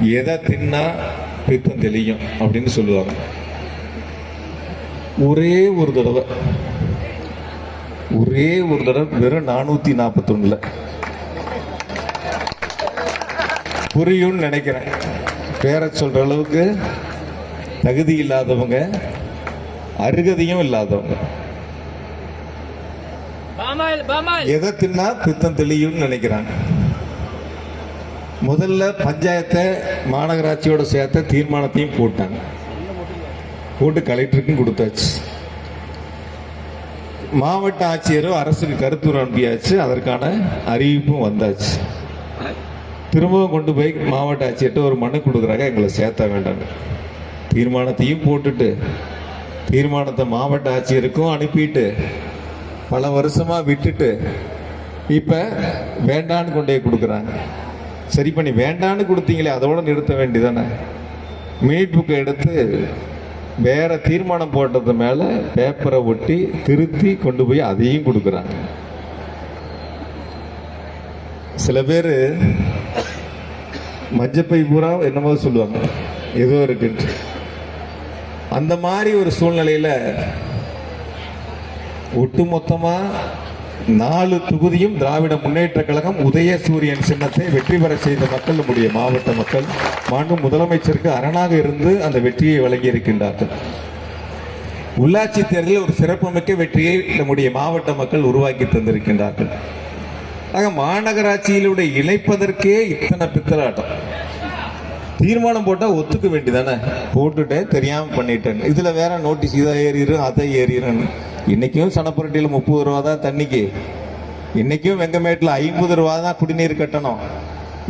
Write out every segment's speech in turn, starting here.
எதை தின்னா பித்தம் தெளியும் அப்படின்னு சொல்லுவாங்க. ஒரே ஒரு தடவை ஒரே ஒரு தடவை வெறும் நானூத்தி நாற்பத்தொன்னுல புரியும்னு நினைக்கிறேன். பேரை சொல்ற அளவுக்கு தகுதி இல்லாதவங்க அருகதையும் இல்லாதவங்க. எதை தின்னா பித்தம் தெளியும்னு நினைக்கிறாங்க. முதல்ல பஞ்சாயத்தை மாநகராட்சியோட சேர்த்த தீர்மானத்தையும் போட்டாங்க. போட்டு கலெக்டருக்கும் கொடுத்தாச்சு. மாவட்ட ஆட்சியரும் அரசுக்கு கருத்து அனுப்பியாச்சு. அதற்கான அறிவிப்பும் வந்தாச்சு. திரும்பவும் கொண்டு போய் மாவட்ட ஆட்சியர்கிட்ட ஒரு மனு கொடுக்குறாங்க. எங்களை சேர்த்த வேண்டாம் தீர்மானத்தையும் போட்டுட்டு தீர்மானத்தை மாவட்ட ஆட்சியருக்கும் அனுப்பிட்டு பல வருஷமாக விட்டுட்டு இப்போ வேண்டான்னு கொண்டே கொடுக்குறாங்க. சரி பண்ணி வேண்டான்னு கொடுத்தீங்களே அதோட நிறுத்த வேண்டியதானே மினிட் புக்கை எடுத்து வேற தீர்மானம் போட்டது மேலே பேப்பரை ஒட்டி திருத்தி கொண்டு போய் அதையும் கொடுக்குறாங்க. சில பேர் மஞ்சப்பை பூரா என்னமோ சொல்லுவாங்க. ஏதோ இருக்குன்ட்டு. அந்த மாதிரி ஒரு சூழ்நிலையில் ஒட்டு மொத்தமாக நாலு தொகுதியும் திராவிட முன்னேற்ற கழகம் உதயசூரியன் சின்னத்தை வெற்றி பெற செய்த மக்கள் நம்முடைய மாவட்ட மக்கள். மாண்பு முதலமைச்சருக்கு அரணாக இருந்து அந்த வெற்றியை வழங்கி இருக்கின்றார்கள் உள்ளாட்சி தேர்தலில் ஒரு சிறப்புமிக்க வெற்றியை நம்முடைய மாவட்ட மக்கள் உருவாக்கி தந்திருக்கின்றார்கள். ஆக மாநகராட்சியிலுடைய இணைப்பதற்கே இத்தனை பித்தலாட்டம். தீர்மானம் போட்டால் ஒத்துக்க வேண்டியதானே? போட்டுட்டேன் தெரியாமல் பண்ணிட்டேன். இதில் வேற நோட்டீஸ் இதை ஏறிடும் அதை ஏறிடுன்னு இன்றைக்கும் சனப்புரட்டியில் முப்பது ரூபா தான் தண்ணிக்கு. இன்றைக்கும் வெங்கமேட்டில் ஐம்பது ரூபா தான் குடிநீர் கட்டணம்.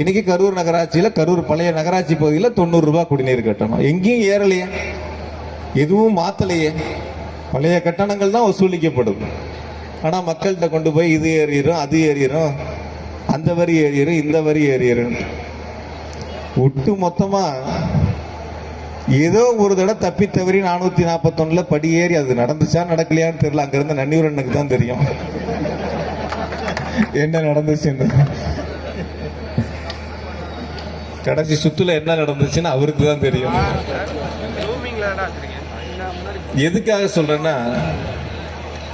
இன்றைக்கி கரூர் நகராட்சியில் கரூர் பழைய நகராட்சி பகுதியில் தொண்ணூறுரூபா குடிநீர் கட்டணம். எங்கேயும் ஏறலையே. எதுவும் மாற்றலையே பழைய கட்டணங்கள் தான் வசூலிக்கப்படும். ஆனால் மக்கள்கிட்ட கொண்டு போய் இது ஏறிடும் அது ஏறிடும் அந்த வரி ஏறிடும் இந்த வரி ஏறிடும் ஒட்டு மொத்தமா ஏதோ ஒரு தடவை தப்பி தவறி நானூத்தி நாற்பத்தொன்னுல படியேறி அது நடந்துச்சா நடக்கலையான்னு தெரியல. அங்கேருந்து நன்னியூரனுக்கு தான் தெரியும். என்ன நடந்துச்சுன்னு. கடைசி சுத்துல என்ன நடந்துச்சுன்னு அவருக்கு தான் தெரியும். எதுக்காக சொல்றேன்னா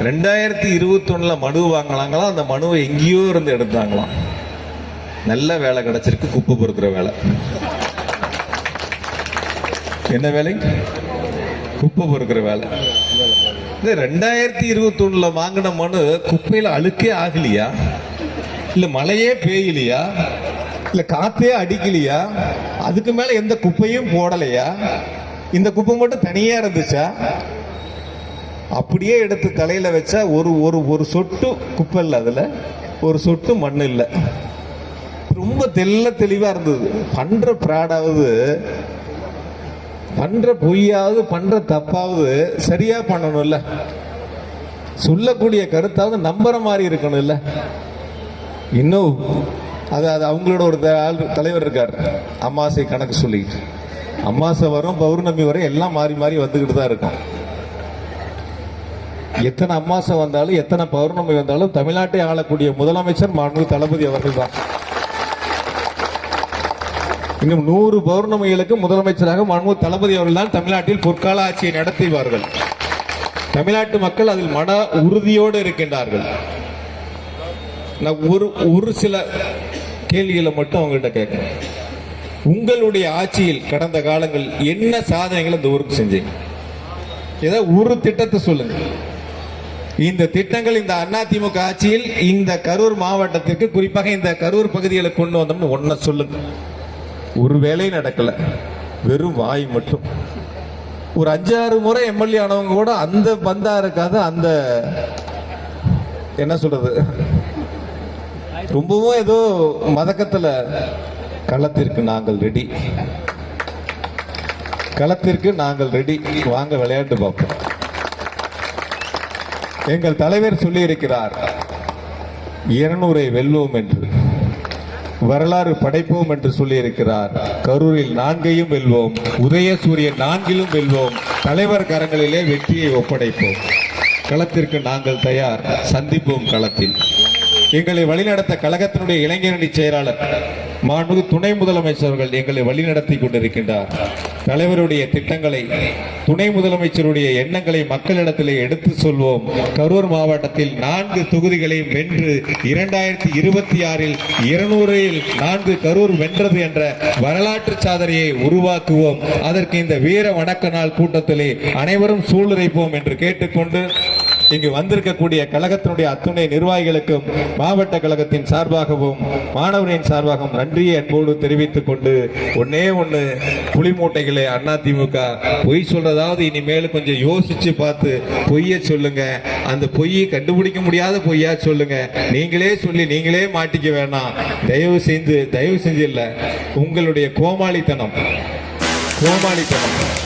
ரெண்டாயிரத்தி இருபத்தொன்னுல மனு வாங்கினாங்களாம் அந்த மனுவை எங்கேயோ இருந்து எடுத்தாங்களாம். நல்ல வேலை கிடைச்சிருக்கு குப்பை பொறுக்கிற வேலை. என்ன வேலை? குப்பை பொறுக்கிற வேலை. இந்த ரெண்டாயிரத்தி இருபத்தி ஒண்ணுல வாங்கின மனு குப்பையில அழுக்கே ஆகலையா? இல்ல மழையே பெய்யலையா? இல்ல காத்தே அடிக்கலையா? அதுக்கு மேல எந்த குப்பையும் போடலையா? இந்த குப்பை மட்டும் தனியா இருந்துச்சா? அப்படியே எடுத்து தலையில வச்சா ஒரு ஒரு ஒரு சொட்டு குப்பை இல்லை அதுல. ஒரு சொட்டு மண் இல்லை. ரொம்ப தெல்ல தெளிவா இருந்தது. பண்ற பிராடாவது பண்ற பொய்யாவது பண்ற தப்பாவது சரியா பண்ணணும்ல. சொல்லக்கூடிய கருத்தாவது நம்புற மாதிரி இருக்கணும்ல. இன்னும் அது அது அவங்களோட ஒரு த- ஆள் தலைவர் இருக்கார். அம்மாசை கணக்கு சொல்லிட்டு. அம்மாசை வரும் பௌர்ணமி வரும் எல்லாம் மாறி மாறி வந்துக்கிட்டு தான் இருக்கும். எத்தனை அம்மாசை வந்தாலும் எத்தனை பௌர்ணமி வந்தாலும் தமிழ்நாட்டை ஆளக்கூடிய முதலமைச்சர் மாண்பு தளபதி அவர்கள் தான். இன்னும் நூறு பௌர்ணமிகளுக்கு முதலமைச்சராக மன்மு தளபதி அவர்கள் தான் தமிழ்நாட்டில் பொற்கால ஆட்சியை நடத்துவார்கள் தமிழ்நாட்டு மக்கள் அதில் மன உறுதியோடு இருக்கின்றார்கள். நான் ஒரு ஒரு சில கேள்விகளை மட்டும் அவங்கள்ட்ட கேட்கிறேன். உங்களுடைய ஆட்சியில் கடந்த காலங்கள் என்ன சாதனைகளை இந்த ஊருக்கு செஞ்சீங்க? ஏதோ ஒரு திட்டத்தை சொல்லுங்க. இந்த திட்டங்கள் இந்த அதிமுக ஆட்சியில் இந்த கரூர் மாவட்டத்திற்கு குறிப்பாக இந்த கரூர் பகுதிகளை கொண்டு வந்தோம்னு ஒன்ன சொல்லுங்க. ஒரு வேலையும் நடக்கல. வெறும் வாய் மட்டும். ஒரு அஞ்சாறு முறை எம்எல்ஏ ஆனவங்க கூட அந்த பந்தா இருக்காத அந்த என்ன சொல்றது? ரொம்பவும் ஏதோ மதக்கத்துல களத்திற்கு நாங்கள் ரெடி களத்திற்கு நாங்கள் ரெடி வாங்க விளையாட்டு பார்ப்போம். எங்கள் தலைவர் சொல்லியிருக்கிறார் இருநூறை வெல்வோம் என்று. வரலாறு படைப்போம் என்று சொல்லியிருக்கிறார். கரூரில் நான்கையும் வெல்வோம். உதயசூரியன் நான்கிலும் வெல்வோம். தலைவர் கரங்களிலே வெற்றியை ஒப்படைப்போம். களத்திற்கு நாங்கள் தயார். சந்திப்போம் களத்தில். எங்களை வழிநடத்த கழகத்தினுடைய இளைஞரணி செயலாளர் மாண்புமிகு துணை முதலமைச்சர்கள் எங்களை வழிநடத்தி கொண்டிருக்கின்றார். தலைவருடைய திட்டங்களை துணை முதலமைச்சருடைய எண்ணங்களை மக்களிடத்திலே எடுத்து சொல்வோம். கரூர் மாவட்டத்தில் நான்கு தொகுதிகளையும் வென்று இரண்டாயிரத்தி இருபத்தி ஆறில் இருநூறில் நான்கு கரூர் வென்றது என்ற வரலாற்று சாதனையை உருவாக்குவோம். அதற்கு இந்த வீர வணக்க நாள் கூட்டத்திலே அனைவரும் சூளுரைப்போம் என்று கேட்டுக்கொண்டு இங்கு வந்திருக்கக்கூடிய கழகத்தினுடைய அத்துணை நிர்வாகிகளுக்கும் மாவட்ட கழகத்தின் சார்பாகவும் மாணவரின் சார்பாகவும் நன்றியை அன்போடு தெரிவித்துக் கொண்டு ஒன்னே ஒன்று புலி மூட்டைகளே அதிமுக பொய் சொல்றதாவது இனிமேல் கொஞ்சம் யோசிச்சு பார்த்து பொய்ய சொல்லுங்க. அந்த பொய்யை கண்டுபிடிக்க முடியாத பொய்யா சொல்லுங்க. நீங்களே சொல்லி நீங்களே மாட்டிக்க வேணாம். தயவு செய்து தயவு செஞ்சு இல்லை. உங்களுடைய கோமாளித்தனம். கோமாளித்தனம்.